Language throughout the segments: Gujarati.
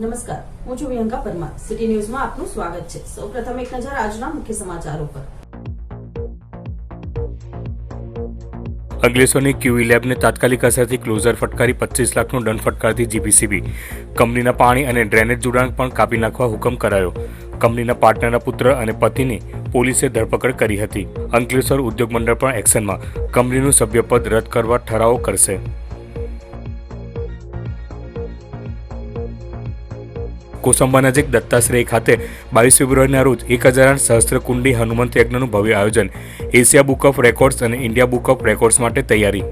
નમસ્કાર, હું છું વિહંગા પરમાર. સિટી ન્યૂઝમાં આપનું સ્વાગત છે. સૌપ્રથમ એક નજર આજના મુખ્ય સમાચારો પર. અંકલેશ્વરની ક્યુઈ લેબને તાત્કાલિક અસરથી ક્લોઝર ફટકારી પચીસ લાખનો દંડ ફટકારતી જીપીસીબી કંપનીના પાણી અને ડ્રેનેજ જોડાણ પણ કાપી નાખવા હુકમ કરાયો. કંપનીના પાર્ટનરના પુત્ર અને પતિની પોલીસે ધરપકડ કરી હતી. અંકલેશ્વર ઉદ્યોગ મંડળ પણ એક્શનમાં. કંપનીનું સભ્યપદ રદ કરવા ઠરાવો કરશે. કોસંબા નજીક દત્તાશ્રય ખાતે બાવીસ ફેબ્રુઆરીના રોજ એક હજાર આઠ સહસ્ત્રકુંડી હનુમંત યજ્ઞનું ભવ્ય આયોજન, એશિયા બુક ઓફ રેકોર્ડ્સ અને ઇન્ડિયા બુક ઓફ રેકોર્ડ્સ માટે તૈયારી.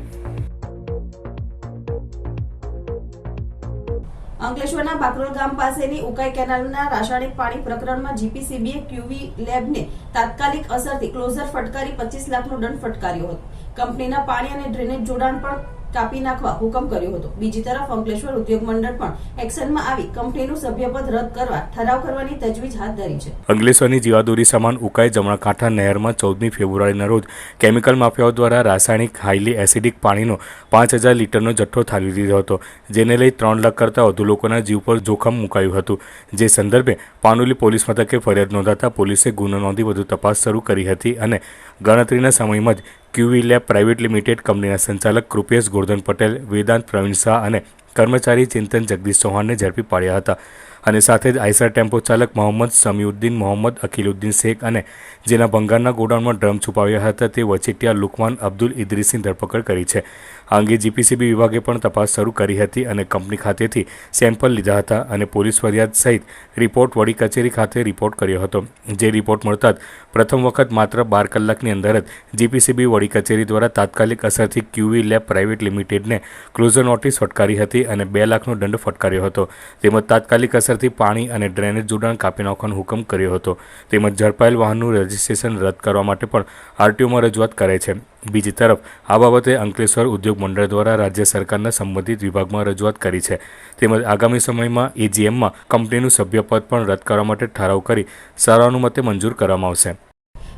અંકલેશ્વરના બાકરોલ ગામ પાસેની ઉકાઈ કેનાલના રાસાયણિક પાણી પ્રકરણમાં જીપીસીબીએ ક્યુવી લેબને તાત્કાલિક અસરથી ક્લોઝર ફટકારી પચીસ લાખનો દંડ ફટકાર્યો હતો. કંપનીના પાણી અને ડ્રેનેજ જોડાણ પણ કાપી નાખવા હુકમ કર્યો હતો. બીજી તરફ અંકલેશ્વર ઉદ્યોગ મંડળ પણ એક્શનમાં આવી કંપનીનું સભ્યપદ રદ કરવા ઠરાવ કરવાની તજવીજ હાથ ધરી છે. અંકલેશ્વરની જીવાદોરી સમાન ઉકાઈ જમણા કાંઠા નહેરમાં ચૌદમી ફેબ્રુઆરીના રોજ કેમિકલ માફિયાઓ દ્વારા રાસાયણિક હાઈલી એસિડિક પાણીનો પાંચ હજાર લીટરનો જથ્થો ઠાલવી દીધો હતો, જેને લઈ ત્રણ લાખ કરતાં વધુ લોકોના જીવ પર જોખમ મુકાયું હતું. જે સંદર્ભે પાનોલી પોલીસ મથકે ફરિયાદ નોંધાતા પોલીસે ગુનો નોંધી વધુ તપાસ શરૂ કરી હતી અને ગણતરીના સમયમાં જ ક્યુવી લેબ પ્રાઇવેટ લિમિટેડ કંપનીના સંચાલક કૃપેશ ગોરધન પટેલ, વેદાંત પ્રવીણ શાહ અને કર્મચારી ચિંતન જગદીશ ચૌહાણને ઝડપી પાડ્યા હતા. અને સાથે જ આઈસર ટેમ્પો ચાલક મોહમ્મદ સમીઉદ્દીન, મોહમ્મદ અકીલુદ્દીન શેખ અને જેના ભંગારના ગોડાઉનમાં ડ્રમ છુપાવ્યા હતા, તે વચેટિયા લુકમાન અબ્દુલ ઇદ્રીસની ધરપકડ કરી છે. આ અંગે જીપીસીબી વિભાગે પણ તપાસ શરૂ કરી હતી અને કંપની ખાતેથી સેમ્પલ લીધા હતા અને પોલીસ ફરિયાદ સહિત રિપોર્ટ વડી કચેરી ખાતે રિપોર્ટ કર્યો હતો. જે રિપોર્ટ મળતા જ પ્રથમ વખત માત્ર બાર કલાકની અંદર જ જીપીસીબી વડી કચેરી દ્વારા તાત્કાલિક અસરથી ક્યુવી લેબ પ્રાઇવેટ લિમિટેડને ક્લોઝર નોટિસ ફટકારી હતી અને બે લાખનો દંડ ફટકાર્યો હતો. તેમજ તાત્કાલિક અસરથી પાણી અને ડ્રેનેજ જોડાણ કાપી નાખવાનો હુકમ કર્યો હતો. તેમજ ઝડપાયેલ વાહનનું રજીસ્ટ્રેશન રદ કરવા માટે પણ આરટીઓમાં રજૂઆત કરે છે. બીજી તરફ, આ બાબતે અંકલેશ્વર ઉદ્યોગ મંડળ દ્વારા રાજ્ય સરકારના સંબંધિત વિભાગમાં રજૂઆત કરી છે. તેમજ આગામી સમયમાં એજીએમમાં કંપનીનું સભ્યપદ પણ રદ કરવા માટે ઠરાવ કરી સર્વાનુમતે મંજૂર કરવામાં આવશે.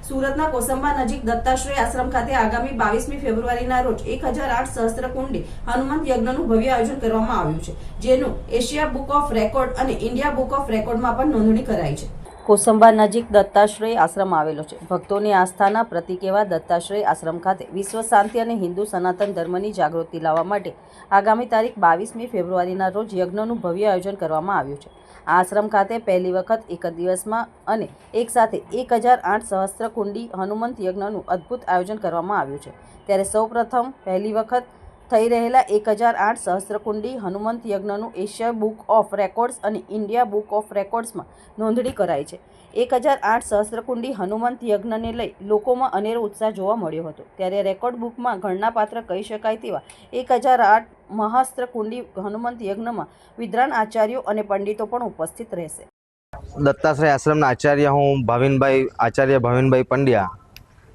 સુરતના કોસંબા નજીક દત્તાશ્રય આશ્રમ ખાતે આગામી બાવીસમી ફેબ્રુઆરીના રોજ એક હજાર આઠ સહસ્ત્ર કુંડે હનુમંત યજ્ઞનું ભવ્ય આયોજન કરવામાં આવ્યું છે, જેનું એશિયા બુક ઓફ રેકોર્ડ અને ઇન્ડિયા બુક ઓફ રેકોર્ડમાં પણ નોંધણી કરાઈ છે. કોસંબા નજીક દત્તાશ્રય આશ્રમ આવેલો છે. ભક્તોની આસ્થાના પ્રતિક એવા દત્તાશ્રય આશ્રમ ખાતે વિશ્વ શાંતિ અને હિન્દુ સનાતન ધર્મની જાગૃતિ લાવવા માટે આગામી તારીખ બાવીસમી ફેબ્રુઆરીના રોજ યજ્ઞનું ભવ્ય આયોજન કરવામાં આવ્યું છે. આશ્રમ ખાતે પહેલી વખત, એક જ દિવસમાં અને એક સાથે એક હજાર આઠ સહસ્ત્ર કુંડી હનુમંત યજ્ઞનું અદ્ભુત આયોજન કરવામાં આવ્યું છે. ત્યારે સૌપ્રથમ પહેલી વખત થઈ રહેલા એક હજાર આઠ સહસ્ત્રકુંડી હનુમંત યજ્ઞનું એશિયા બુક ઓફ રેકોર્ડ્સ અને ઇન્ડિયા બુક ઓફ રેકોર્ડ્સમાં નોંધણી કરાઈ છે. એક હજાર આઠ સહસ્ત્રકુંડી હનુમંત યજ્ઞને લઈ લોકોમાં અનેરો ઉત્સાહ જોવા મળ્યો હતો. ત્યારે રેકોર્ડ બુકમાં ગણનાપાત્ર કહી શકાય તેવા એક હજાર આઠ મહાસ્ત્રકુંડી હનુમંત યજ્ઞમાં વિદ્વાન આચાર્યો અને પંડિતો પણ ઉપસ્થિત રહેશે. દત્તાશ્રય આશ્રમના આચાર્ય હું ભાવિનભાઈ, આચાર્ય ભાવિનભાઈ પંડ્યા.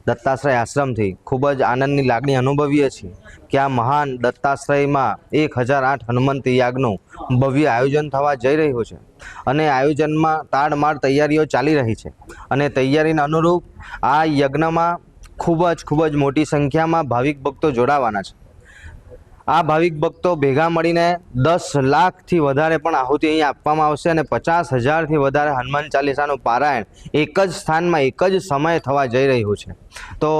દત્તાશ્રય આશ્રમથી ખૂબ જ આનંદની લાગણી અનુભવીએ છીએ કે આ મહાન દત્તાશ્રયમાં એક હજાર આઠ હનુમંત યાગનું ભવ્ય આયોજન થવા જઈ રહ્યું છે અને આયોજનમાં તાડમાળ તૈયારીઓ ચાલી રહી છે અને તૈયારીના અનુરૂપ આ યજ્ઞમાં ખૂબ જ ખૂબ જ મોટી સંખ્યામાં ભાવિક ભક્તો જોડાવાના છે. આ ભાવિક ભક્તો ભેગા મળીને દસ લાખથી વધારે પણ આહુતિ અહીં આપવામાં આવશે અને પચાસ હજારથી વધારે હનુમાન ચાલીસાનું પારાયણ એક જ સ્થાનમાં એક જ સમયે થવા જઈ રહ્યું છે. તો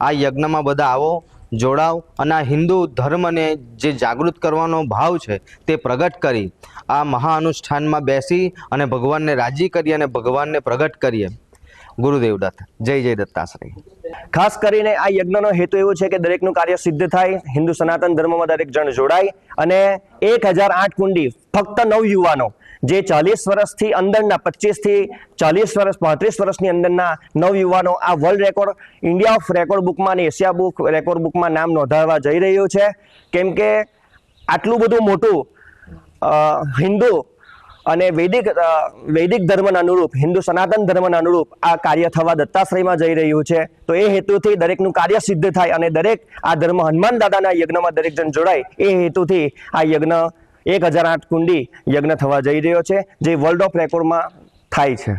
આ યજ્ઞમાં બધા આવો જોડાવ અને આ હિન્દુ ધર્મને જે જાગૃત કરવાનો ભાવ છે તે પ્રગટ કરી, આ મહાઅનુષ્ઠાનમાં બેસી અને ભગવાનને રાજી કરી અને ભગવાનને પ્રગટ કરીએ. ગુરુદેવ દત્ત, જય જય દત્તાશ્રય ખાસ કરીને આ યજ્ઞનો હેતુ એવો છે કે દરેકનું કાર્ય સિદ્ધ થાય, હિન્દુ સનાતન ધર્મમાં દરેક જણ જોડાય અને એક હજાર આઠ કુંડી ફક્ત નવ યુવાનો, જે ચાલીસ વર્ષથી અંદરના પચીસથી ચાલીસ વર્ષ, પાંત્રીસ વર્ષની અંદરના નવ યુવાનો આ world record India of record બુકમાં અને એશિયા બુક રેકોર્ડ બુકમાં નામ નોંધાવવા જઈ રહ્યું છે. કેમ કે આટલું બધું મોટું હિન્દુ અને વૈદિક વૈદિક ધર્મના અનુરૂપ, હિન્દુ સનાતન ધર્મના અનુરૂપ આ કાર્ય થવા દત્તાશ્રયમાં જઈ રહ્યું છે. તો એ હેતુથી દરેકનું કાર્ય સિદ્ધ થાય અને દરેક આ ધર્મ હનુમાન દાદાના યજ્ઞમાં દરેક જણ જોડાય. એ હેતુથી આ યજ્ઞ, એક હજાર આઠ કુંડી યજ્ઞ થવા જઈ રહ્યો છે, જે વર્લ્ડ ઓફ રેકોર્ડમાં થાય છે.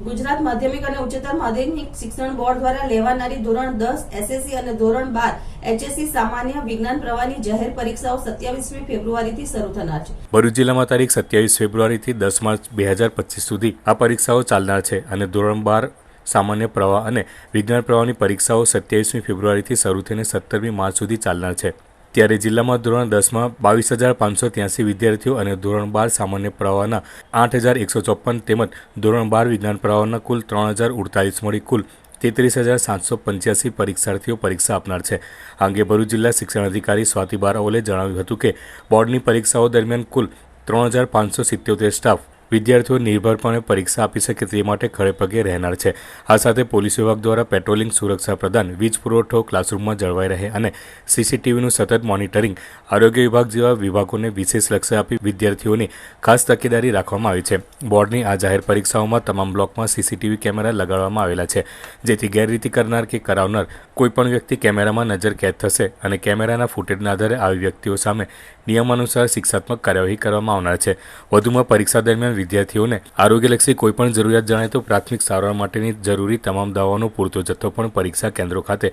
ગુજરાત માધ્યમિક અને ઉચ્ચતર માધ્યમિક શિક્ષણ બોર્ડ દ્વારા લેવાનારી ધોરણ દસ એસએસસી અને ધોરણ બાર એચએસસી સામાન્ય વિજ્ઞાન પ્રવાહની જાહેર પરીક્ષાઓ સત્યાવીસમી ફેબ્રુઆરીથી શરૂ થનાર છે. ભરૂચ જિલ્લામાં તારીખ સત્યાવીસ ફેબ્રુઆરીથી દસ માર્ચ બે હજાર પચીસ સુધી આ પરીક્ષાઓ ચાલનાર છે અને ધોરણ બાર સામાન્ય પ્રવાહ અને વિજ્ઞાન પ્રવાહની પરીક્ષાઓ સત્યાવીસમી ફેબ્રુઆરીથી શરૂ થઈને સત્તરમી માર્ચ સુધી ચાલનાર છે. ત્યારે જિલ્લામાં ધોરણ દસમાં બાવીસ હજાર પાંચસો ત્યાસી વિદ્યાર્થીઓ અને ધોરણ બાર સામાન્ય પ્રવાહના આઠ હજાર એકસો ચોપન તેમજ ધોરણ બાર વિજ્ઞાન પ્રવાહના કુલ ત્રણ હજાર ઉડતાલીસ મળી કુલ તેત્રીસ હજાર સાતસો પંચ્યાસી પરીક્ષાર્થીઓ પરીક્ષા આપનાર છે. આ અંગે ભરૂચ જિલ્લા શિક્ષણ અધિકારી સ્વાતિ બારાઓલે જણાવ્યું હતું કે બોર્ડની પરીક્ષાઓ દરમિયાન કુલ ત્રણ હજાર પાંચસો સિત્યોતેર સ્ટાફ વિદ્યાર્થીઓ નિર્ભરપણે પરીક્ષા આપી શકે તે માટે ખડે પગે રહેનાર છે. આ સાથે પોલીસ વિભાગ દ્વારા પેટ્રોલિંગ સુરક્ષા પ્રદાન, વીજ પુરવઠો ક્લાસરૂમમાં જળવાઈ રહે અને સીસીટીવીનું સતત મોનિટરિંગ આરોગ્ય વિભાગ જેવા વિભાગોને વિશેષ લક્ષ્ય આપી વિદ્યાર્થીઓની ખાસ તકેદારી રાખવામાં આવી છે. બોર્ડની આ જાહેર પરીક્ષાઓમાં તમામ બ્લોકમાં સીસીટીવી કેમેરા લગાડવામાં આવેલા છે, જેથી ગેરરીતિ કરનાર કે કરાવનાર કોઈપણ વ્યક્તિ કેમેરામાં નજર કેદ થશે અને કેમેરાના ફૂટેજના આધારે આવી વ્યક્તિઓ સામે નિયમાનુસાર શિક્ષાત્મક કાર્યવાહી કરવામાં આવનાર છે. વધુમાં પરીક્ષા દરમિયાન વિદ્યાર્થીઓને આરોગ્યલક્ષી કોઈપણ જરૂરિયાત જણાય તો પ્રાથમિક સારવાર માટેની જરૂરી તમામ દવાઓનો પૂરતો જથ્થો પણ પરીક્ષા કેન્દ્રો ખાતે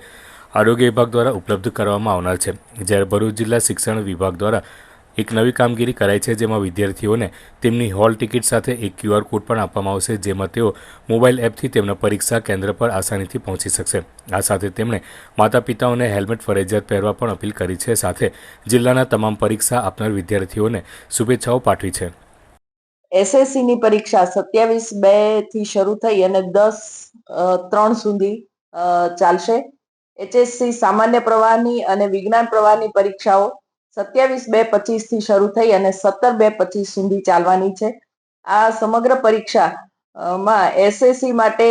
આરોગ્ય વિભાગ દ્વારા ઉપલબ્ધ કરવામાં આવનાર છે. જ્યારે ભરૂચ જિલ્લા શિક્ષણ વિભાગ દ્વારા એક નવી કામગીરી કરાઈ છે જેમાં વિદ્યાર્થીઓને તેમની હોલ ટિકિટ સાથે એક ક્યુઆર કોડ પણ આપવામાં આવશે, જેમાં તેઓ મોબાઈલ એપથી તેમના પરીક્ષા કેન્દ્ર પર આસાનીથી પહોંચી શકશે. આ સાથે તેમણે માતા પિતાઓને હેલ્મેટ ફરજિયાત પહેરવા પણ અપીલ કરી છે. સાથે જિલ્લાના તમામ પરીક્ષા આપનાર વિદ્યાર્થીઓને શુભેચ્છાઓ પાઠવી છે. એસએસસીની પરીક્ષા સત્યાવીસ બેથી શરૂ થઈ અને દસ ત્રણ સુધી ચાલશે. એચએસસી સામાન્ય પ્રવાહની અને વિજ્ઞાન પ્રવાહની પરીક્ષાઓ સત્યાવીસ બે પચીસથી શરૂ થઈ અને સત્તર બે પચીસ સુધી ચાલવાની છે. આ સમગ્ર પરીક્ષા માં એસએસસી માટે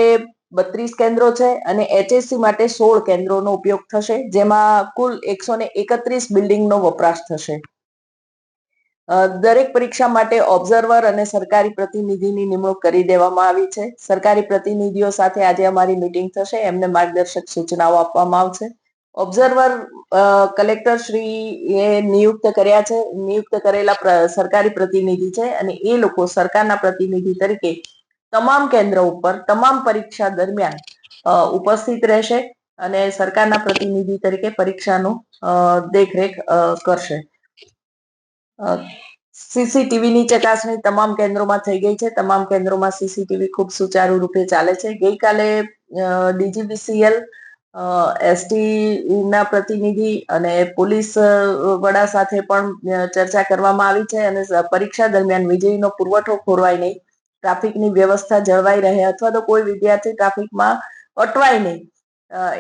બત્રીસ કેન્દ્રો છે અને એચએસસી માટે સોળ કેન્દ્રોનો ઉપયોગ થશે, જેમાં કુલ એકસો ને એકત્રીસ બિલ્ડિંગનો વપરાશ થશે. દરેક પરીક્ષા માટે ઓબ્ઝર્વર અને સરકારી પ્રતિનિધિની નિમણૂક કરી દેવામાં આવી છે. સરકારી પ્રતિનિધિઓ સાથે આજે અમારી મિટિંગ થશે, એમને માર્ગદર્શક સૂચનાઓ આપવામાં આવશે. ઓબ્ઝર્વર કલેક્ટર શ્રી એ નિયુક્ત કર્યા છે. નિયુક્ત કરેલા સરકારી પ્રતિનિધિ છે અને એ લોકો સરકારના પ્રતિનિધિ તરીકે તમામ કેન્દ્ર ઉપર, તમામ પરીક્ષા દરમિયાન ઉપસ્થિત રહેશે અને સરકારના પ્રતિનિધિ તરીકે પરીક્ષાનું દેખરેખ કરશે. સીસીટીવીની ચકાસણી તમામ કેન્દ્રોમાં થઈ ગઈ છે. તમામ કેન્દ્રોમાં સીસીટીવી ખૂબ સુચારુ રૂપે ચાલે છે. ગઈકાલે ડીજીબીસીએલ એસટી ના પ્રતિનિધિ અને પોલીસ વડા સાથે પણ ચર્ચા કરવામાં આવી છે અને પરીક્ષા દરમિયાન વીજળીનો પુરવઠો ખોરવાય નહીં. ટ્રાફિકની વ્યવસ્થા જળવાઈ રહે અથવા તો કોઈ વિદ્યાર્થી ટ્રાફિકમાં અટવાય નહીં.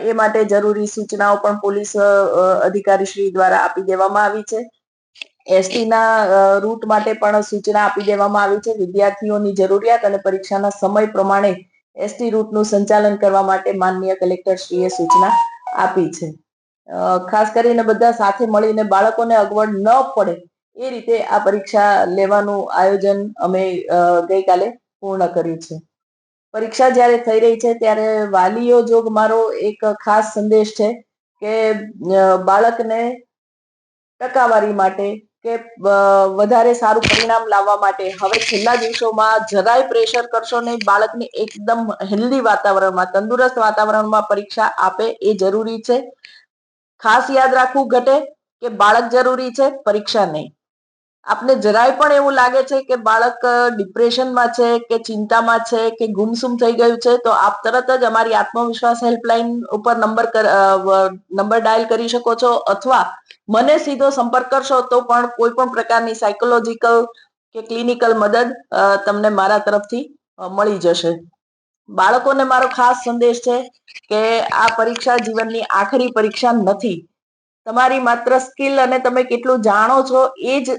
એ માટે જરૂરી સૂચનાઓ પણ પોલીસ અધિકારી શ્રી દ્વારા આપી દેવામાં આવી છે. એસટીના રૂટ માટે પણ સૂચના આપી દેવામાં આવી છે. વિદ્યાર્થીઓની જરૂરિયાત અને પરીક્ષાના સમય પ્રમાણે એસટી રૂટનું સંચાલન કરવા માટે માનનીય કલેક્ટરશ્રીએ સૂચના આપી છે. ખાસ કરીને બધા સાથે મળીને બાળકોને અગવડ ન પડે એ રીતે આ પરીક્ષા લેવાનું આયોજન અમે ગઈકાલે પૂર્ણ કર્યું છે. પરીક્ષા જ્યારે થઈ રહી છે ત્યારે વાલીઓ જોગ મારો એક ખાસ સંદેશ છે કે બાળકને ટકાવારી માટે કે વધારે સારું પરિણામ લાવવા માટે. હવે છેલ્લા દિવસોમાં જરાય પ્રેશર કરશો નહીં. બાળકને એકદમ હેલ્ધી વાતાવરણમાં, તંદુરસ્ત વાતાવરણમાં પરીક્ષા આપે એ જરૂરી છે. ખાસ યાદ રાખવું ઘટે કે બાળક જરૂરી છે, પરીક્ષા નહીં. આપને જરાય પણ એવું લાગે છે કે બાળક ડિપ્રેશનમાં છે કે ચિંતામાં છે કે ગુમસુમ થઈ ગયું છે, તો આપ તરત જ અમારી આત્મવિશ્વાસ હેલ્પલાઇન ઉપર નંબર નંબર ડાયલ કરી શકો છો અથવા મને સીધો સંપર્ક કરશો તો પણ કોઈ પણ પ્રકારની સાયકોલોજીકલ કે ક્લિનિકલ મદદ તમને મારા તરફથી મળી જશે. બાળકોને મારો ખાસ સંદેશ છે કે આ પરીક્ષા જીવનની આખરી પરીક્ષા નથી. તમારી માત્ર સ્કિલ અને તમે કેટલું જાણો છો, એ જ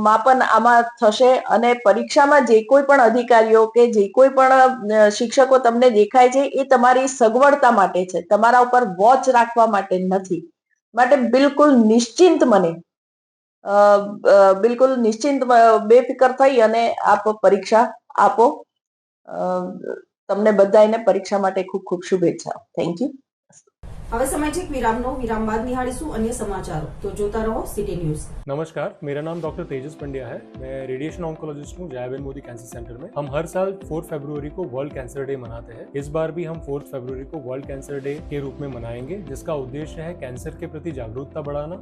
માપન આમાં થશે અને પરીક્ષામાં જે કોઈ પણ અધિકારીઓ કે જે કોઈ પણ શિક્ષકો તમને દેખાય છે, એ તમારી સગવડતા માટે છે. તમારા ઉપર વોચ રાખવા માટે નથી. માટે બિલકુલ નિશ્ચિંત મને. બિલકુલ નિશ્ચિંત બેફિકર થઈ અને આપ પરીક્ષા આપો. તમને બધાને પરીક્ષા માટે ખૂબ ખૂબ શુભેચ્છા થેન્ક યુ હવે સમય છે એક વિરામનો વિરામ બાદ નિહાળીશું અન્ય સમાચારો તો જોતા રહો સિટી न्यूज नमस्कार मेरा नाम डॉक्टर तेजस पंड्या है मैं रेडिएशन ऑन्कोलॉजिस्ट हूँ जयाबेन मोदी कैंसर सेंटर में हम हर साल 4 फरवरी को वर्ल्ड कैंसर डे मनाते हैं इस बार भी हम 4 फरवरी को वर्ल्ड कैंसर डे के रूप में मनाएंगे जिसका उद्देश्य है कैंसर के प्रति जागरूकता बढ़ाना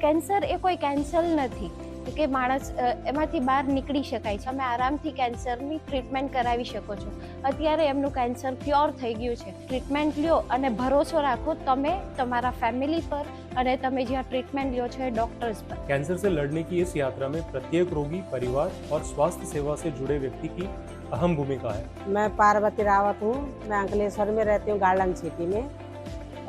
કેન્સર એ કોઈ કેન્સર નથી કે માણસ અ, એમાંથી બહાર નીકળી શકાય છે અમે આરામથી કેન્સરની ટ્રીટમેન્ટ કરાવી શકો છો અત્યારે એમનું કેન્સર ક્યોર થઈ ગયું છે ટ્રીટમેન્ટ લ્યો અને ભરોસો રાખો તમે તમારા ફેમિલી પર અને તમે જ્યાં ટ્રીટમેન્ટ લ્યો છો એ ડૉક્ટર્સ પર कैंसर से लड़ने की इस यात्रा में प्रत्येक रोगी परिवार और स्वास्थ्य सेवा से जुड़े व्यक्ति की अहम भूमिका है मैं पार्वती रावत हूँ मैं अंकलेश्वर में रहती हूँ गार्डन सिटी में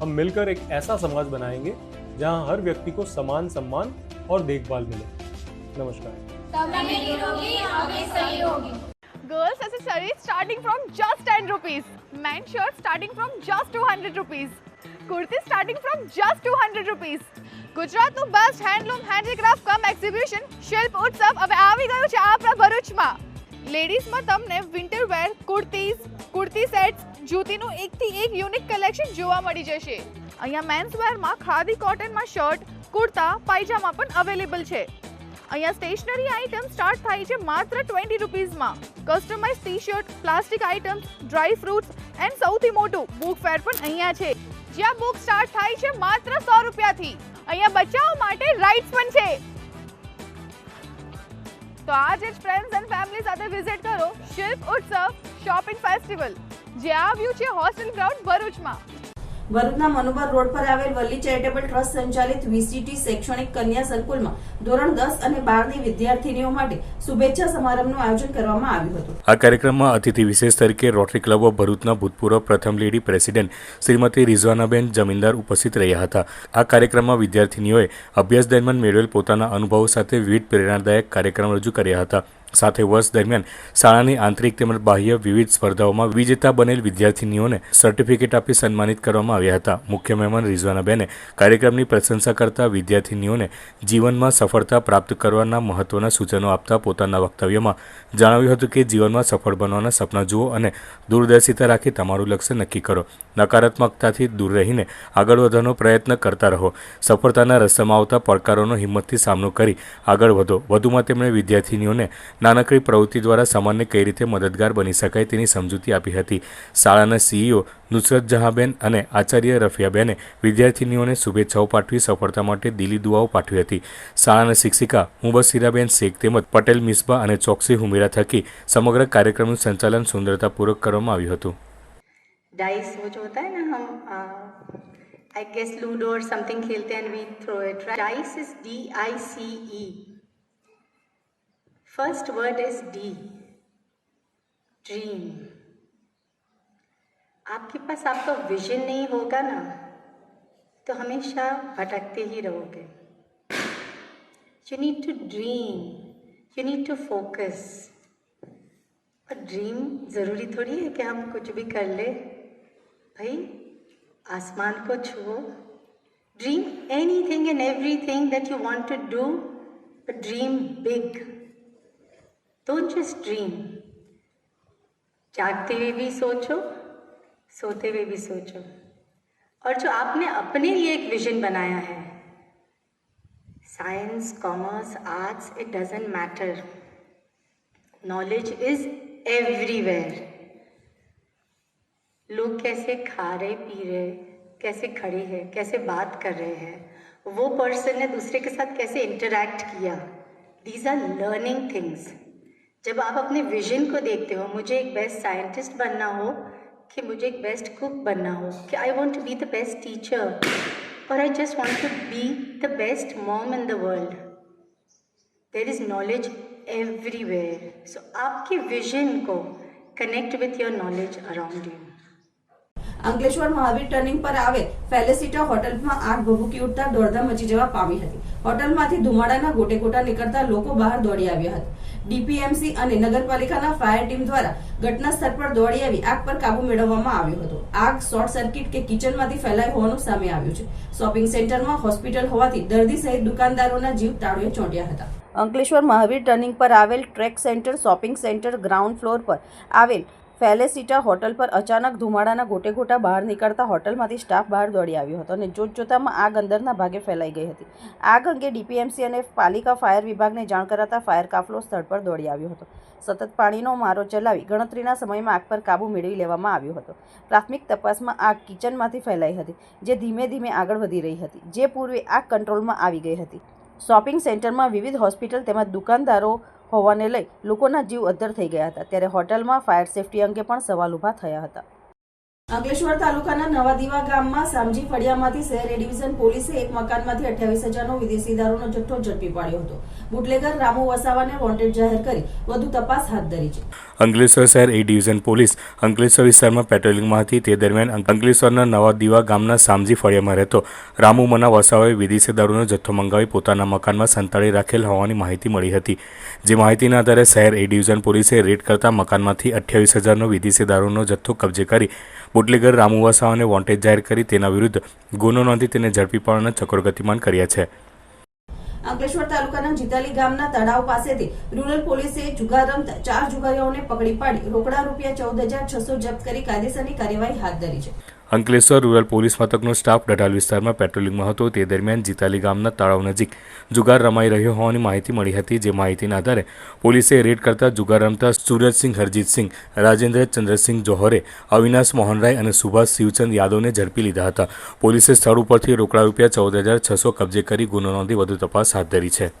हम मिलकर एक ऐसा समाज बनाएंगे जहां हर व्यक्ति को समान सम्मान और देखभाल मिले नमस्कार Girls accessories starting from just 10 rupees. Men shirts starting from just 200 rupees. Kurtis starting from just 200 rupees. ગુજરાતનું best handloom handicraft cum exhibition Shilp Utsav હવે આવી ગયું છે આપણા ભરૂચમાં લેડીઝમાં તમને winter wear kurtis kurti sets જૂતીનું એકથી એક યુનિક કલેક્શન જોવા મળી જશે. અહીંયા મેન્સ વેરમાં ખાદી કોટનમાં શર્ટ કુર્તા, પાયજામા પણ અવેલેબલ છે. અહીંયા સ્ટેશનરી આઇટમ સ્ટાર્ટ થાય છે માત્ર twenty રૂપીઝમાં. Customise T shirt plastic items dry fruits and સૌથી મોટું બુક ફેર પણ અહીંયા છે. જ્યાં બુક સ્ટાર્ટ થાય છે માત્ર સો રૂપિયાથી. અહીંયા બચાવ માટે રાઇડ્સ પણ છે. તો આજે જ ફ્રેન્ડ્સ એન્ડ ફેમિલી સાથે વિઝિટ કરો શિલ્પ ઉત્સવ શોપિંગ ફેસ્ટિવલ જે આવ્યું છે હોસ્ટેલ ગ્રાઉન્ડ ભરૂચમાં. ભરૂચના મનોબર રોડ પર આવેલ વલ્લી ચેરિટેબલ ટ્રસ્ટ સંચાલિત વીસીટી શૈક્ષણિક કન્યા સંકુલમાં ધોરણ દસ અને બારની વિદ્યાર્થીનીઓ માટે શુભેચ્છા સમારંભનું આયોજન કરવામાં આવ્યું હતું. આ કાર્યક્રમમાં અતિથિ વિશેષ તરીકે રોટરી ક્લબ ઓફ ભરૂચના ભૂતપૂર્વ પ્રથમ લેડી પ્રેસિડેન્ટ શ્રીમતી રિઝવાનાબેન જમીનદાર ઉપસ્થિત રહ્યા હતા. આ કાર્યક્રમમાં વિદ્યાર્થીનીઓએ અભ્યાસ દરમિયાન મેળવેલ પોતાના અનુભવો સાથે વિવિધ પ્રેરણાદાયક કાર્યક્રમ રજૂ કર્યા હતા. સાથે વર્ષ દરમિયાન શાળાની આંતરિક તેમજ બાહ્ય વિવિધ સ્પર્ધાઓમાં વિજેતા બનેલ વિદ્યાર્થીનીઓને સર્ટિફિકેટ આપી સન્માનિત કરવામાં આવ્યા હતા. મુખ્ય મહેમાન રિઝવાનાબેને કાર્યક્રમની પ્રશંસા કરતા વિદ્યાર્થીનીઓને જીવનમાં સફળતા પ્રાપ્ત કરવાના મહત્વના સૂચનો આપતા પોતાના વક્તવ્યમાં જણાવ્યું હતું કે, જીવનમાં સફળ બનવાના સપના જુઓ અને દૂરદર્શિતા રાખી તમારું લક્ષ્ય નક્કી કરો. નકારાત્મકતાથી દૂર રહીને આગળ વધવાનો પ્રયત્ન કરતા રહો. સફળતાના રસ્તામાં આવતા પડકારોનો હિંમતથી સામનો કરી આગળ વધો. વધુમાં તેમણે વિદ્યાર્થીનીઓને નાનકડી પ્રવૃત્તિ દ્વારા સમાજને કઈ રીતે મદદગાર બની શકાય તેની સમજૂતી આપી હતી શાળાના સીઈઓ નુસરત જહાંબેન અને આચાર્ય રફિયાબેને વિદ્યાર્થીનીઓને શુભેચ્છાઓ પાઠવી સફળતા માટે દિલી દુઆઓ પાઠવી હતી શાળાના શિક્ષિકા મુબસીરાબેન શેખ તેમજ પટેલ મિસબા અને ચોકસી હુમેરા થકી સમગ્ર કાર્યક્રમનું સંચાલન સુંદરતાપૂર્વક કરવામાં આવ્યું હતું डाइस वो जो होता है ना हम आई गेस लूडो और समथिंग खेलते हैं we throw it dice is D I C E first word is D dream आपके पास आपका विजन नहीं होगा ना तो हमेशा भटकते ही रहोगे। You need to dream you need to focus और ड्रीम ज़रूरी थोड़ी है कि हम कुछ भी कर ले। भाई, आसमान को छुओ। Dream anything and everything that you want to do dream big don't just dream जागते हुए भी सोचो, सोते हुए भी सोचो। और जो आपने अपने लिए एक विजन बनाया है science commerce arts it doesn't matter knowledge is everywhere लोग कैसे खा रहे, पी रहे, कैसे खड़े हैं, कैसे बात कर रहे हैं, वो पर्सन ने दूसरे के साथ कैसे इंटरैक्ट किया? दीज आर लर्निंग थिंग्स जब आप अपने विजन को देखते हो, मुझे एक बेस्ट साइंटिस्ट बनना हो कि मुझे एक बेस्ट कुक बनना हो, कि I want to be the best teacher और I just want to be the best mom in the world there is knowledge everywhere so आपके विजन को connect with your knowledge around you Ankleshwar Mahavir turning પર આવે ફેલેસિટા હોટલમાં આગ ભભૂકી ઉઠતા દોડધામ મચી જવા પામી હતી. હોટલમાંથી ધુમાડાના ગોટે ગોટા નીકળતા લોકો બહાર દોડી આવ્યા હતા. ડીપીએમસી અને નગરપાલિકાના ફાયર ટીમ દ્વારા ઘટના સ્થળ પર દોડી આવી આગ પર કાબુ મેળવવામાં આવ્યો હતો. આગ શોર્ટ સર્કિટ કે કિચનમાંથી ફેલાઈ હોવાનું સામે આવ્યું છે. શોપિંગ સેન્ટરમાં હોસ્પિટલ હોવાથી દર્દી સહિત દુકાનદારોના જીવ તાળીઓ ચોંટ્યા હતા. અંકલેશ્વર મહાવીર ટર્નિંગ પર આવેલ track centre, shopping centre, ground floor પર આવેલ ફેલેસિટા હોટલ પર અચાનક ધુમાડાના ગોટે ગોટા બહાર નીકળતા હોટલમાંથી સ્ટાફ બહાર દોડી આવ્યો હતો અને જોતજોતામાં આગ અંદરના ભાગે ફેલાઈ ગઈ હતી. આગ અંગે ડીપીએમસી અને પાલિકા ફાયર વિભાગને જાણ કરાતા ફાયર કાફલો સ્થળ પર દોડી આવ્યો હતો. સતત પાણીનો મારો ચલાવી ગણતરીના સમયમાં આગ પર કાબૂ મેળવી લેવામાં આવ્યો હતો. પ્રાથમિક તપાસમાં આગ કિચનમાંથી ફેલાઈ હતી, જે ધીમે ધીમે આગળ વધી રહી હતી, જે પૂર્વે આગ કંટ્રોલમાં આવી ગઈ હતી. શોપિંગ સેન્ટરમાં વિવિધ હોસ્પિટલ તેમજ દુકાનદારો હોવાને લઈ લોકોના જીવ અદ્ધર થઈ ગયા હતા. ત્યારે હોટલમાં ફાયર સેફટી અંગે પણ સવાલ ઊભા થયા હતા. અંકલેશ્વર તાલુકાના નવા દીવા ગામમાં સામજી ફળિયામાંથી શહેર ડિવિઝન પોલીસે એક મકાનમાંથી અઠ્યાવીસ હજારનો વિદેશી દારૂનો જથ્થો ઝડપી પાડ્યો હતો. બુટલેગર, રામુ વસાવાને વોન્ટેડ જાહેર કરી વધુ તપાસ હાથ ધરી છે. અંકલેશ્વર શહેર એ ડિવિઝન પોલીસ અંકલેશ્વર વિસ્તારમાં પેટ્રોલિંગમાં હતી તે દરમિયાન અંકલેશ્વરના નવા દીવા ગામના સામજી ફળિયામાં રહેતો રામુ મના વસાવાએ વિદેશી દારૂનો જથ્થો મંગાવી પોતાના મકાનમાં સંતાડી રાખેલ હોવાની માહિતી મળી હતી. જે માહિતીના આધારે શહેર એ ડિવિઝન પોલીસે રેડ કરતા મકાનમાંથી અઠ્યાવીસ હજારનો વિદેશી દારૂનો જથ્થો કબજે કરી બુટલેગર, રામુ વસાવાને વોન્ટેજ જાહેર કરી તેના વિરુદ્ધ ગુનો નોંધી તેને ઝડપી પાડવાના ચક્રો ગતિમાન કર્યા છે. અંકલેશ્વર તાલુકાના જીતાલી ગામના તળાવ પાસેથી રૂરલ પોલીસે જુગાર રમતા ચાર જુગારીઓને પકડી પાડી રોકડા રૂપિયા ચૌદ હજાર છસો જપ્ત કરી કાયદેસરની કાર્યવાહી હાથ ધરી છે. અંકલેશ્વર રૂરલ પોલીસ મથકનો સ્ટાફ ડઢાલ વિસ્તારમાં પેટ્રોલિંગમાં હતો. તે દરમિયાન જીતાલી ગામના તળાવ નજીક જુગાર રમાઈ રહ્યો હોવાની માહિતી મળી હતી. જે માહિતીના આધારે પોલીસે રેડ કરતા જુગાર રમતા સુરજસિંહ, હરજીતસિંહ, રાજેન્દ્ર ચંદ્રસિંહ જોહરે, અવિનાશ મોહનરાય અને સુભાષ શિવચંદ યાદવને ઝડપી લીધા હતા. પોલીસે સ્થળ ઉપરથી રોકડા રૂપિયા ચૌદ હજાર છસો કબજે કરી ગુનો નોંધી વધુ તપાસ હાથ ધરી છે.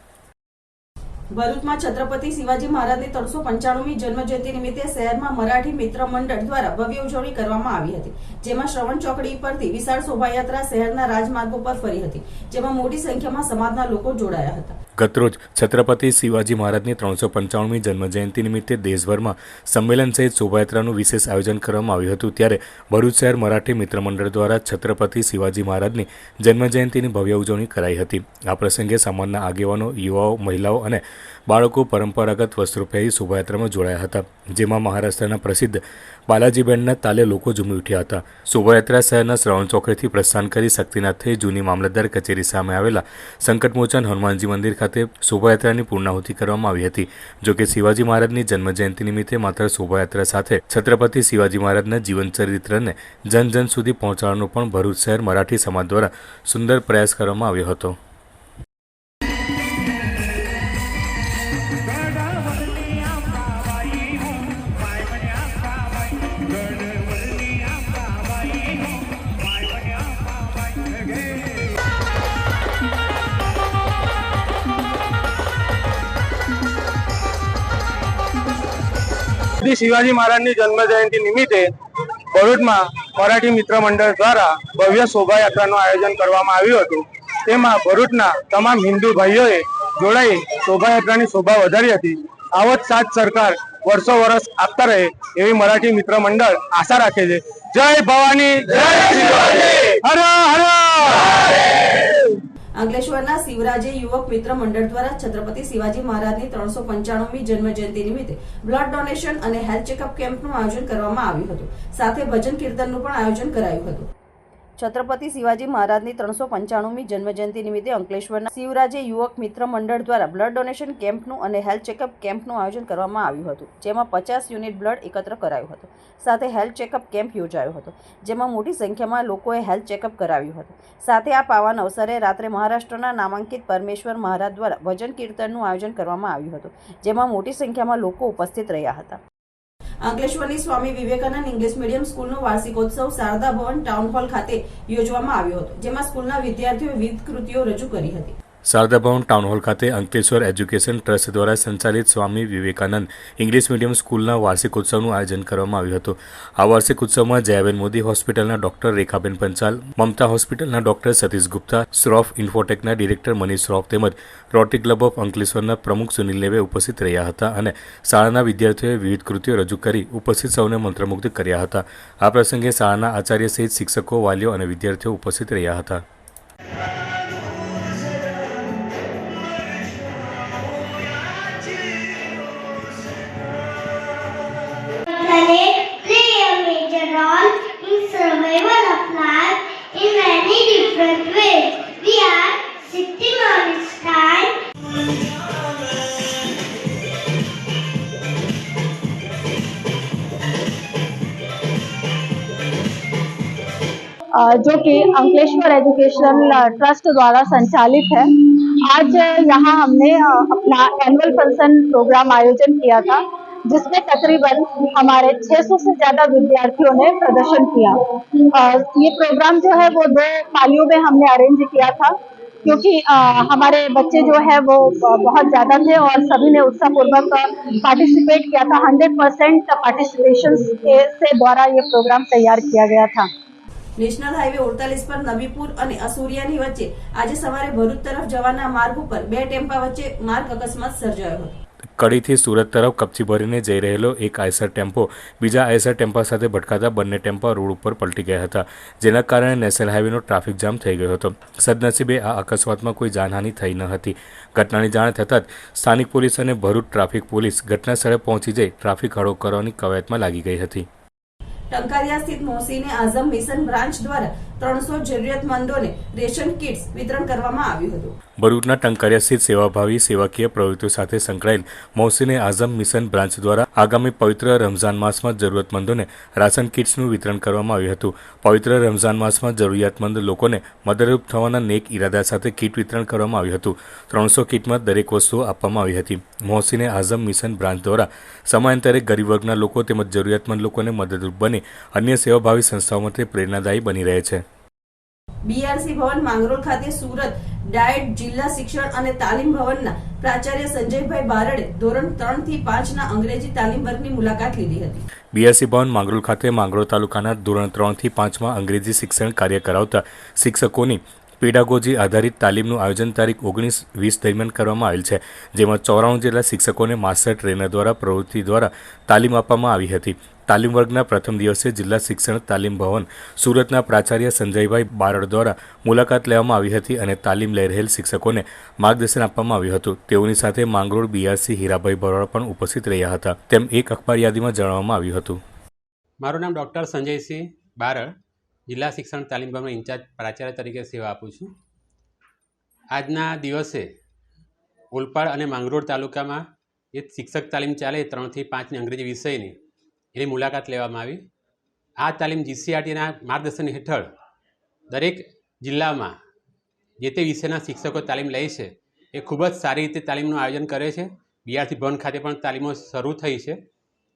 ભરૂચમાં છત્રપતિ શિવાજી મહારાજની ત્રણસો પંચાણુમી જન્મજયંતિ નિમિત્તે શહેરમાં મરાઠી મિત્ર મંડળ દ્વારા ભવ્ય ઉજવણી કરવામાં આવી હતી, જેમાં શ્રવણ ચોકડી પરથી વિશાળ શોભાયાત્રા શહેરના રાજમાર્ગો પર ફરી હતી, જેમાં મોટી સંખ્યામાં સમાજના લોકો જોડાયા હતા. ગતરોજ છત્રપતિ શિવાજી મહારાજની ત્રણસો પંચાવનમી જન્મજયંતિ નિમિત્તે દેશભરમાં સંમેલન સહિત શોભાયાત્રાનું વિશેષ આયોજન કરવામાં આવ્યું હતું. ત્યારે ભરૂચ શહેર મરાઠી મિત્ર મંડળ દ્વારા છત્રપતિ શિવાજી મહારાજની જન્મજયંતિની ભવ્ય ઉજવણી કરાઈ હતી. આ પ્રસંગે સમાજના આગેવાનો, યુવાઓ, મહિલાઓ અને બાળકો પરંપરાગત વસ્ત્રો પહેરી શોભાયાત્રામાં જોડાયા હતા, જેમાં મહારાષ્ટ્રના પ્રસિદ્ધ બાલાજીબેનના તાલે લોકો ઝૂમી ઉઠ્યા હતા. શોભાયાત્રા શહેરના શ્રવણ ચોકડીથી પ્રસ્થાન કરી શક્તિનાથ જૂની મામલતદાર કચેરી સામે આવેલા સંકટમોચન હનુમાનજી મંદિર ખાતે શોભાયાત્રાની પૂર્ણાહુતિ કરવામાં આવી હતી. જોકે શિવાજી મહારાજની જન્મજયંતિ નિમિત્તે માત્ર શોભાયાત્રા સાથે છત્રપતિ શિવાજી મહારાજના જીવન ચરિત્રને જન જન સુધી પહોંચાડવાનો પણ ભરૂચ શહેર મરાઠી સમાજ દ્વારા સુંદર પ્રયાસ કરવામાં આવ્યો હતો. શિવાજી મહારાજની જન્મ જયંતિ નિમિત્તે ભરૂચમાં મરાઠી મિત્ર મંડળ દ્વારા ભવ્ય શોભાયાત્રાનું આયોજન કરવામાં આવ્યું હતું. તેમાં ભરૂચના તમામ હિન્દુ ભાઈઓએ જોડાઈ શોભાયાત્રાની શોભા વધારી હતી. આવો જ સાત સરકાર વર્ષો વર્ષ આપતા રહે એવી મરાઠી મિત્ર મંડળ આશા રાખે છે. જય ભવાની, જય શિવાજી! હર હર! અંકલેશ્વરના શિવરાજે યુવક મિત્ર મંડળ દ્વારા છત્રપતિ શિવાજી મહારાજની ત્રણસો પંચાણુમી જન્મજયંતિ નિમિત્તે બ્લડ ડોનેશન અને હેલ્થ ચેકઅપ કેમ્પનું આયોજન કરવામાં આવ્યું હતું. સાથે ભજન કીર્તનનું પણ આયોજન કરાયું હતું. છત્રપતિ શિવાજી મહારાજની ત્રણસો પંચાણુંમી જન્મજયંતિ નિમિત્તે અંકલેશ્વરના શિવરાજે યુવક મિત્ર મંડળ દ્વારા બ્લડ ડોનેશન કેમ્પનું અને હેલ્થ ચેકઅપ કેમ્પનું આયોજન કરવામાં આવ્યું હતું, જેમાં પચાસ યુનિટ બ્લડ એકત્ર કરાયું હતું. સાથે હેલ્થ ચેકઅપ કેમ્પ યોજાયો હતો, જેમાં મોટી સંખ્યામાં લોકોએ હેલ્થ ચેકઅપ કરાવ્યું હતું. સાથે આ પાવન અવસરે રાત્રે મહારાષ્ટ્રના નામાંકિત પરમેશ્વર મહારાજ દ્વારા ભજન કીર્તનનું આયોજન કરવામાં આવ્યું હતું, જેમાં મોટી સંખ્યામાં લોકો ઉપસ્થિત રહ્યા હતા. અંકલેશ્વરની સ્વામી વિવેકાનંદ ઇંગ્લિશ મીડિયમ સ્કૂલનો વાર્ષિકોત્સવ શારદા ભવન ટાઉન હોલ ખાતે યોજવામાં આવ્યો હતો, જેમાં સ્કૂલના વિદ્યાર્થીઓએ વિવિધ કૃતિઓ રજૂ કરી હતી. શારદા ભવન ટાઉન હોલ ખાતે અંકલેશ્વર એજ્યુકેશન ટ્રસ્ટ દ્વારા સંચાલિત સ્વામી વિવેકાનંદ ઇંગ્લિશ મીડિયમ સ્કૂલના વાર્ષિક ઉત્સવનું આયોજન કરવામાં આવ્યું હતું. આ વાર્ષિક ઉત્સવમાં જયાબેન મોદી હોસ્પિટલના ડોક્ટર રેખાબેન પંચાલ, મમતા હોસ્પિટલના ડોક્ટર સતીશ ગુપ્તા, શ્રોફ ઇન્ફોટેકના ડિરેક્ટર મનીષ શ્રોફ તેમજ રોટરી ક્લબ ઓફ અંકલેશ્વરના પ્રમુખ સુનિલ લેવે ઉપસ્થિત રહ્યા હતા અને શાળાના વિદ્યાર્થીઓએ વિવિધ કૃતિઓ રજૂ કરી ઉપસ્થિત સૌને મંત્રમુગ્ધ કર્યા હતા. આ પ્રસંગે શાળાના આચાર્ય સહિત શિક્ષકો, વાલીઓ અને વિદ્યાર્થીઓ ઉપસ્થિત રહ્યા હતા. Survival of life in many different ways. We are sitting on its time. जो कि अंकलेश्वर एजुकेशन ट्रस्ट द्वारा संचालित है आज यहाँ हमने अपना एनुअल फ़ंक्शन प्रोग्राम आयोजन किया था जिसमें तकरीबन हमारे 600 से ज्यादा विद्यार्थियों ने प्रदर्शन किया अ, ये प्रोग्राम जो है वो दो पालियों में हमने अरेंज किया था क्योंकि अ, हमारे बच्चे जो है वो अ, बहुत ज्यादा थे और सभी ने उत्साहपूर्वक पार्टिसिपेट किया था 100 परसेंट पार्टिसिपेशन से द्वारा ये प्रोग्राम तैयार किया गया था નેશનલ હાઈવે ઓડતાલીસ પર નબીપુર અને અસુરિયાની વચ્ચે આજે સવારે ભરૂચ તરફ જવાના માર્ગ ઉપર બે ટેમ્પા વચ્ચે માર્ગ અકસ્માત સર્જાયો હતો કડીથી સુરત તરફ કપચી ભરીને જઈ રહેલો એક આયસર ટેમ્પો બીજા આયસર ટેમ્પા સાથે ભટકાતા બંને ટેમ્પા રોડ ઉપર પલટી ગયા હતા, જેના કારણે નેશનલ હાઈવેનો ટ્રાફિક જામ થઈ ગયો હતો. સદનસીબે આ અકસ્માતમાં કોઈ જાનહાનિ થઈ ન હતી. ઘટનાની જાણ થતાં જ સ્થાનિક પોલીસ અને ભરૂચ ટ્રાફિક પોલીસ ઘટના સ્થળે પહોંચી જઈ ટ્રાફિક હળો કરવાની કવાયતમાં લાગી ગઈ હતી. ટંકારિયા સ્થિત મોસીને આઝમ મિશન બ્રાન્ચ દ્વારા ત્રણસો જરૂરિયાતમંદોને રેશન કિટ્સ વિતરણ કરવામાં આવ્યું હતું. ભરૂચના ટંકારિયા સ્થિત સેવાભાવી સેવાકીય પ્રવૃત્તિઓ સાથે સંકળાયેલ મોહસિને આઝમ મિશન બ્રાન્ચ દ્વારા આગામી પવિત્ર રમઝાન માસમાં જરૂરતમંદોને રાશન કિટ્સનું વિતરણ કરવામાં આવ્યું હતું. પવિત્ર રમઝાન માસમાં જરૂરિયાતમંદ લોકોને મદદરૂપ થવાના નેક ઇરાદા સાથે કીટ વિતરણ કરવામાં આવ્યું હતું. ત્રણસો કીટમાં દરેક વસ્તુઓ આપવામાં આવી હતી. મોહસિને આઝમ મિશન બ્રાન્ચ દ્વારા સમયાંતરે ગરીબ વર્ગના લોકો તેમજ જરૂરિયાતમંદ લોકોને મદદરૂપ બની અન્ય સેવાભાવી સંસ્થાઓ માટે પ્રેરણાદાયી બની રહે છે. બીઆરસી ભવન, માંગરોળ ખાતે સુરત, ડાયટ, જિલ્લા શિક્ષણ અને તાલીમ ભવનના પ્રાચાર્ય સંજયભાઈ બારડે ધોરણ ત્રણથી પાંચ ના અંગ્રેજી તાલીમ વર્ગની મુલાકાત લીધી હતી. બીઆરસી ભવન, માંગરોળ ખાતે માંગરોળ તાલુકાના ધોરણ ત્રણથી પાંચમાં અંગ્રેજી શિક્ષણ કાર્ય કરાવતા શિક્ષકોની પેડાગોજી આધારિત તાલીમનું આયોજન તારીખ ઓગણીસ વીસ દરમિયાન કરવામાં આવેલ છે, જેમાં ચોરાણું જેટલા શિક્ષકોને માસ્ટર ટ્રેનર દ્વારા પ્રવૃત્તિ દ્વારા તાલીમ આપવામાં આવી હતી. તાલીમ વર્ગના પ્રથમ દિવસે જિલ્લા શિક્ષણ તાલીમ ભવન સુરતના પ્રાચાર્ય સંજયભાઈ બારડ દ્વારા મુલાકાત લેવામાં આવી હતી અને તાલીમ લઈ રહેલ શિક્ષકોને માર્ગદર્શન આપવામાં આવ્યું હતું. તેઓની સાથે માંગરોળ બીઆરસી હીરાભાઈ બરોડા પણ ઉપસ્થિત રહ્યા હતા. તેમ એક અખબાર યાદીમાં જણાવવામાં આવ્યું હતું. મારું નામ ડૉક્ટર સંજયસિંહ બારડ. જિલ્લા શિક્ષણ તાલીમ ભવનનો ઇન્ચાર્જ પ્રાચાર્ય તરીકે સેવા આપું છું. આજના દિવસે ઓલપાડ અને માંગરોળ તાલુકામાં જે શિક્ષક તાલીમ ચાલે ત્રણથી પાંચની અંગ્રેજી વિષયની એની મુલાકાત લેવામાં આવી. આ તાલીમ જીસીઆરટીના માર્ગદર્શન હેઠળ દરેક જિલ્લામાં જે તે વિષયના શિક્ષકો તાલીમ લે છે, એ ખૂબ જ સારી રીતે તાલીમનું આયોજન કરે છે. બીઆરસી ભવન ખાતે પણ તાલીમો શરૂ થઈ છે.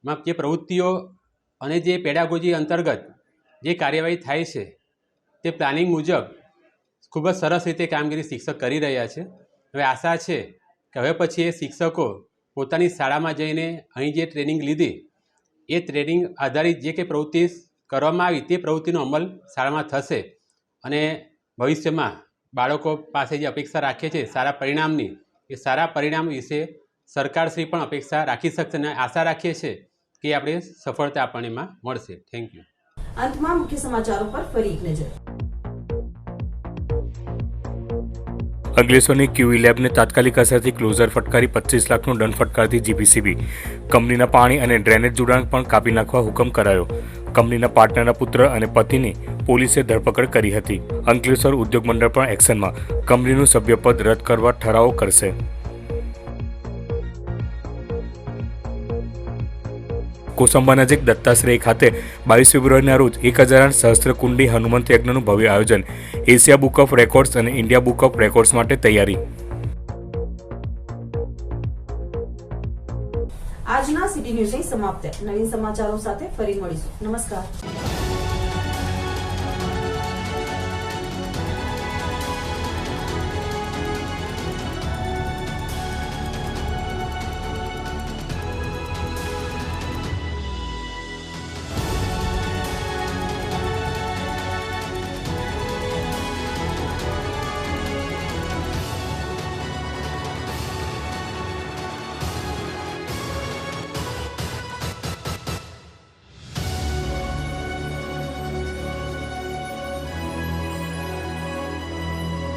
એમાં જે પ્રવૃત્તિઓ અને જે પેડાગોજી અંતર્ગત જે કાર્યવાહી થાય છે, તે પ્લાનિંગ મુજબ ખૂબ જ સરસ રીતે કામગીરી શિક્ષક કરી રહ્યા છે. હવે આશા છે કે હવે પછી એ શિક્ષકો પોતાની શાળામાં જઈને અહીં જે ટ્રેનિંગ લીધી, એ ટ્રેનિંગ આધારિત જે કંઈ પ્રવૃત્તિ કરવામાં આવી તે પ્રવૃત્તિનો અમલ શાળામાં થશે અને ભવિષ્યમાં બાળકો પાસે જે અપેક્ષા રાખે છે સારા પરિણામની, એ સારા પરિણામ વિશે સરકારશ્રી પણ અપેક્ષા રાખી શકશે અને આશા રાખીએ છીએ કે આપણે સફળતા આપણને એમાં મળશે. થેન્ક યુ અંતમાં મુખ્ય સમાચારો પર ફરી એક નજર. અંકલેશ્વરની ક્યુઈ લેબને તાત્કાલિક અસરથી ક્લોઝર ફટકારી પચીસ લાખનો દંડ ફટકારતી જીપીસીબી. કંપનીના પાણી અને ડ્રેનેજ જોડાણ પણ કાપી નાખવા હુકમ કરાયો. કંપનીના પાર્ટનરના પુત્ર અને પતિની પોલીસે ધરપકડ કરી હતી. અંકલેશ્વર ઉદ્યોગ મંડળ પણ એક્શનમાં. કંપનીનું સભ્યપદ રદ કરવા ઠરાવો કરશે. કોસંબા નજીક દત્તાશ્રય ખાતે બાવીસ ફેબ્રુઆરીના રોજ એક હજાર આઠ સહસ્ત્રકુંડી હનુમંત યજ્ઞનું ભવ્ય આયોજન એશિયા બુક ઓફ રેકોર્ડ્સ અને ઇન્ડિયા બુક ઓફ રેકોર્ડ્સ માટે તૈયારી. આજના સિટી ન્યૂઝ સમાપ્ત. નવીન સમાચારો સાથે ફરી મળીશું. નમસ્કાર.